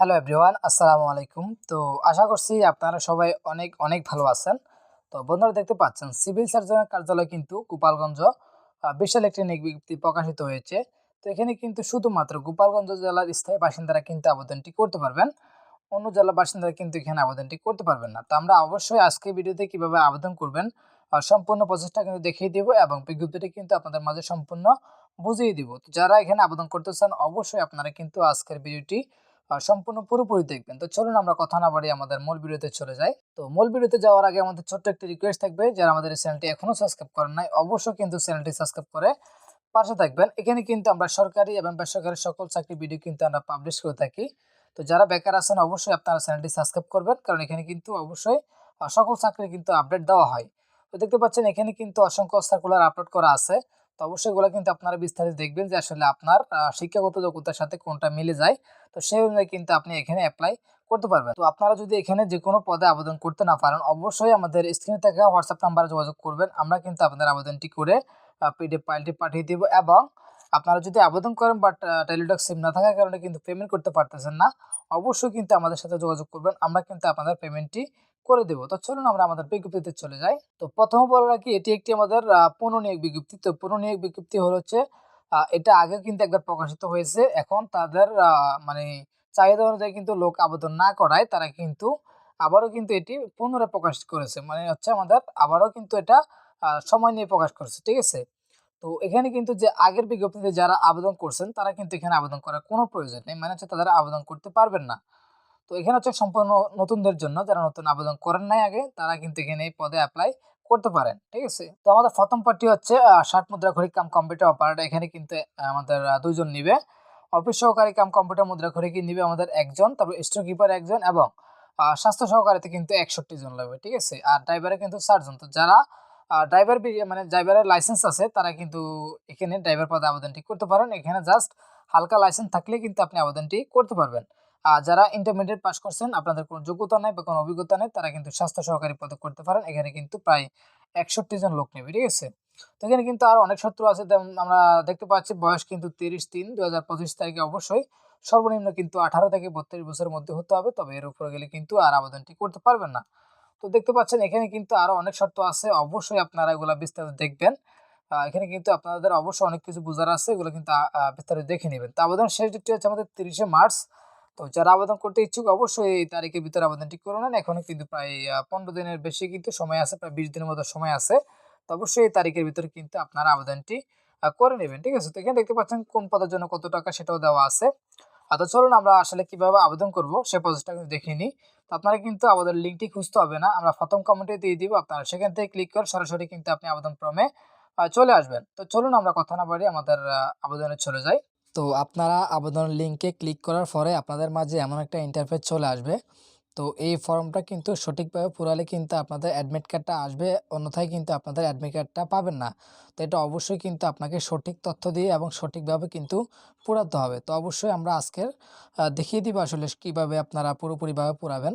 Hello everyone আসসালামু আলাইকুম তো আশা করছি আপনারা সবাই অনেক অনেক ভালো আছেন। তো বন্ধুরা দেখতে পাচ্ছেন, সিভিল সার্জনের কার্যালয় কিন্তু গোপালগঞ্জ বিশাল একটি নিয়োগ বিজ্ঞপ্তি প্রকাশিত হয়েছে। তো এখানে কিন্তু শুধুমাত্র গোপালগঞ্জ জেলার স্থায়ী বাসিন্দারা কিন্তু আবেদনটি করতে পারবেন। অন্য জেলার বাসিন্দারা কিন্তু এখানে আবেদনটি করতে পারবেন না। তো আমরা অবশ্যই আজকে ভিডিওতে কীভাবে আবেদন করবেন সম্পূর্ণ প্রচেষ্টা কিন্তু দেখিয়ে দিব এবং বিজ্ঞপ্তিটি কিন্তু আপনাদের মাঝে সম্পূর্ণ বুঝিয়ে দিব। তো যারা এখানে আবেদন করতে চান, অবশ্যই আপনারা কিন্তু আজকের ভিডিওটি সম্পূর্ণ পুরোপুরি দেখবেন। তো চলুন আমরা কথা না বাড়ি আমাদের মূল ভিডিওতে চলে যাই। তো মূল ভিডিওতে যাওয়ার আগে আমাদের ছোট্ট একটি রিকোয়েস্ট থাকবে, যারা আমাদের এই চ্যানেলটি এখনও সাবস্ক্রাইব করেন নাই, অবশ্যই কিন্তু চ্যানেলটি সাবস্ক্রাইব করে পাশে থাকবেন। এখানে কিন্তু আমরা সরকারি এবং বেসরকারি সকল চাকরি ভিডিও কিন্তু আমরা পাবলিশ করে থাকি। তো যারা বেকার আছেন, অবশ্যই আপনারা চ্যানেলটি সাবস্ক্রাইব করবেন, কারণ এখানে কিন্তু অবশ্যই সকল চাকরি কিন্তু আপডেট দেওয়া হয়। তো দেখতে পাচ্ছেন, এখানে কিন্তু অসংখ্য সার্কুলার আপলোড করা আছে। তো অবশ্যই এগুলো কিন্তু আপনারা বিস্তারিত দেখবেন যে আসলে আপনার শিক্ষাগত যোগ্যতার সাথে কোনটা মিলে যায়। তো সেই অনুযায়ী কিন্তু আপনি এখানে অ্যাপ্লাই করতে পারবেন। তো আপনারা যদি এখানে যে কোনো পদে আবেদন করতে না পারেন, অবশ্যই আমাদের স্ক্রিনে থাকা হোয়াটসঅ্যাপ নাম্বারে যোগাযোগ করবেন। আমরা কিন্তু আপনাদের আবেদনটি করে পিডিএফ ফাইলটি পাঠিয়ে দেবো এবং আপনারা যদি আবেদন করেন বাট টেলিটক সিম না থাকার কারণে কিন্তু পেমেন্ট করতে পারতেছেন না, অবশ্যই কিন্তু আমাদের সাথে যোগাযোগ করবেন, আমরা কিন্তু আপনাদের পেমেন্টটি করে দেবো। তো চলুন আমরা আমাদের বিজ্ঞপ্তিতে চলে যাই। তো প্রথম বলে রাখি এটি একটি আমাদের পুনর্নিয়োগ বিজ্ঞপ্তি। তো পুনর্নিয়োগ বিজ্ঞপ্তি হলো হচ্ছে এটা আগে কিন্তু একবার প্রকাশিত হয়েছে, এখন তাদের মানে চাহিদা অনুযায়ী কিন্তু লোক আবেদন না করায় তারা কিন্তু আবারও কিন্তু এটি পুনরায় প্রকাশ করেছে। মানে হচ্ছে আমাদের আবারও কিন্তু এটা সময় নিয়ে প্রকাশ করেছে, ঠিক আছে? তো এখানে কিন্তু যে আগের বিজ্ঞপ্তিতে যারা আবেদন করছেন তারা কিন্তু এখানে আবেদন করার কোনো প্রয়োজন নেই। মানে হচ্ছে তারা আবেদন করতে পারবেন না। তো এখানে হচ্ছে সম্পূর্ণ নতুনদের জন্য যারা নতুন আবেদন করেন নাই আগে তারা কিন্তু এখানে এই পদে অ্যাপ্লাই করতে পারেন ঠিক আছে? তো আমাদের প্রথম পার্টি হচ্ছে ষাট মুদ্রা ঘড়ি কাম কম্পিউটার অপারেটর এখানে কিন্তু আমাদের আহ, দুইজন নিবে। অফিস সহকারী কাম কম্পিউটার মুদ্রা ঘড়ি কি নিবে আমাদের একজন তারপর স্টোর কিপার একজন এবং স্বাস্থ্য সহকারীতে কিন্তু একষট্টি জন লাগবে ঠিক আছে? আর ড্রাইভারে কিন্তু ষাটজন তো যারা ড্রাইভার মানে ড্রাইভারের লাইসেন্স আছে, তারা কিন্তু এখানে ড্রাইভার পদে আবেদনটি করতে পারেন। এখানে জাস্ট হালকা লাইসেন্স থাকলে কিন্তু আপনি আবেদনটি করতে পারবেন। আর যারা ইন্টারমিডিয়েট পাস করছেন, আপনাদের কোনো যোগ্যতা নেই বা কোনো অভিজ্ঞতা নেই, তারা কিন্তু স্বাস্থ্য সহকারী পদে করতে পারেন। এখানে কিন্তু প্রায় একষট্টি জন লোক নেবে, ঠিক আছে? তো এখানে কিন্তু আরও অনেক সূত্র আছে, যেমন আমরা দেখতে পাচ্ছি, বয়স কিন্তু তিরিশ তিন দু হাজার পঁচিশ তারিখে অবশ্যই সর্বনিম্ন কিন্তু আঠারো থেকে বত্রিশ বছরের মধ্যে হতে হবে, তবে এর উপরে গেলে কিন্তু আর আবেদনটি করতে পারবেন না। তো দেখতে পাচ্ছেন, এখানে কিন্তু আরও অনেক শর্ত আছে। অবশ্যই আপনারা এগুলা বিস্তারিত দেখবেন। এখানে কিন্তু আপনাদের অবশ্যই অনেক কিছু বোঝার আছে, এগুলো কিন্তু বিস্তারিত দেখে নেবেন। তো আবেদন শেষ ডেটটি হচ্ছে আমাদের তিরিশে মার্চ। তো যারা আবেদন করতে ইচ্ছুক, অবশ্যই এই তারিখের ভিতরে আবেদনটি করে নেন। এখনও কিন্তু প্রায় পনেরো দিনের বেশি কিন্তু সময় আছে, প্রায় বিশ দিনের মতো সময় আছে। তো অবশ্যই এই তারিখের ভিতরে কিন্তু আপনারা আবেদনটি করে নেবেন, ঠিক আছে? তো এখানে দেখতে পাচ্ছেন কোন পদের জন্য কত টাকা সেটাও দেওয়া আছে। তো চলুন আমরা আসলে কীভাবে আবেদন করব সে প্রসেসটা কিন্তু দেখে নিই। তো আপনারা কিন্তু আমাদের লিঙ্কটি খুঁজতে হবে না, আমরা প্রথম কমেন্টে দিয়ে দিব, আপনারা সেখান থেকে ক্লিক করে সরাসরি কিন্তু আপনি আবেদন ফর্মে চলে আসবেন। তো চলুন আমরা কথা না পারি আমাদের আবেদনে চলে যাই। তো আপনারা আবেদন লিঙ্কে ক্লিক করার পরে আপনাদের মাঝে এমন একটা ইন্টারফেস চলে আসবে। তো এই ফর্মটা কিন্তু সঠিকভাবে পুরালে কিন্তু আপনাদের অ্যাডমিট কার্ডটা আসবে, অন্যথায় কিন্তু আপনাদের অ্যাডমিট কার্ডটা পাবেন না। তো এটা অবশ্যই কিন্তু আপনাকে সঠিক তথ্য দিয়ে এবং সঠিকভাবে কিন্তু পুরাতে হবে। তো অবশ্যই আমরা আজকের দেখিয়ে দিব আসলে কীভাবে আপনারা পুরোপুরিভাবে পুরাবেন।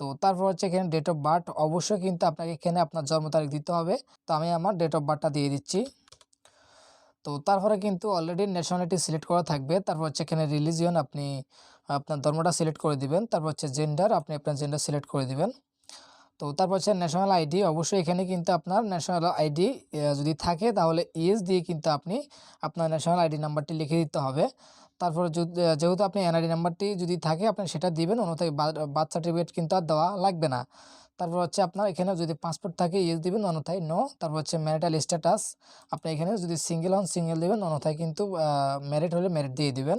তো তারপর হচ্ছে এখানে ডেট অফ বার্থ অবশ্যই কিন্তু আপনাকে এখানে আপনার জন্ম তারিখ দিতে হবে। তো আমি আমার ডেট অফ বার্থটা দিয়ে দিচ্ছি। তো তারপরে কিন্তু অলরেডি ন্যাশনালিটি সিলেক্ট করা থাকবে। তারপর হচ্ছে এখানে রিলিজিয়ন আপনি, আপনার ধর্মটা সিলেক্ট করে দিবেন। তারপর হচ্ছে জেন্ডার আপনি আপনার জেন্ডার সিলেক্ট করে দিবেন। তো তারপর হচ্ছে ন্যাশনাল আইডি অবশ্যই এখানে কিন্তু আপনার ন্যাশনাল আইডি যদি থাকে তাহলে ইএস দিয়ে কিন্তু আপনি আপনার ন্যাশনাল আইডি নাম্বারটি লিখে দিতে হবে। তারপর যেহেতু আপনি এনআইডি নাম্বারটি যদি থাকে, আপনি সেটা দিবেন। অন্যথায় বার্থ সার্টিফিকেট কিন্তু আর দেওয়া লাগবে না। তারপর হচ্ছে আপনার এখানে যদি পাসপোর্ট থাকে, ইয়েস দিবেন, অন্যথায় নো। তারপর হচ্ছে ম্যারিটাল স্ট্যাটাস আপনি এখানে যদি সিঙ্গেল হন সিঙ্গেল দেবেন, অন্যথায় কিন্তু ম্যারিড হলে ম্যারিড দিয়ে দিবেন।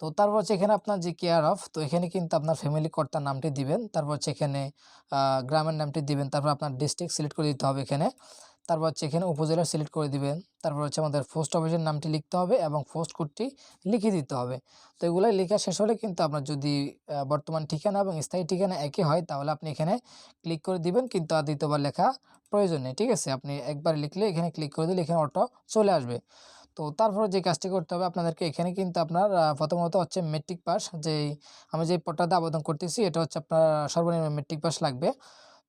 তো তারপর হচ্ছে এখানে আপনার যে কেয়ার অফ তো এখানে কিন্তু আপনার ফ্যামিলি কর্তার নামটি দিবেন। তারপর হচ্ছে এখানে গ্রামের নামটি দিবেন। তারপর আপনার ডিস্ট্রিক্ট সিলেক্ট করে দিতে হবে এখানে। তারপর হচ্ছে এখানে উপজেলা সিলেক্ট করে দিবেন। তারপর হচ্ছে আমাদের পোস্ট অফিসের নামটি লিখতে হবে এবং পোস্ট কোডটি লিখে দিতে হবে। তো এগুলাই লেখা শেষ হলে কিন্তু আপনার যদি বর্তমান ঠিকানা এবং স্থায়ী ঠিকানা একই হয়, তাহলে আপনি এখানে ক্লিক করে দিবেন। কিন্তু আর দ্বিতীয়বার লেখা প্রয়োজন নেই, ঠিক আছে? আপনি একবার লিখলে এখানে ক্লিক করে দিলে এখানে অটো চলে আসবে। তো তারপরে যে কাজটি করতে হবে আপনাদেরকে এখানে কিন্তু আপনার প্রথমত হচ্ছে মেট্রিক পাস যেই আমি যে পট্টাতে আবেদন করতেছি, এটা হচ্ছে আপনার সর্বনিম্ন মেট্রিক পাস লাগবে।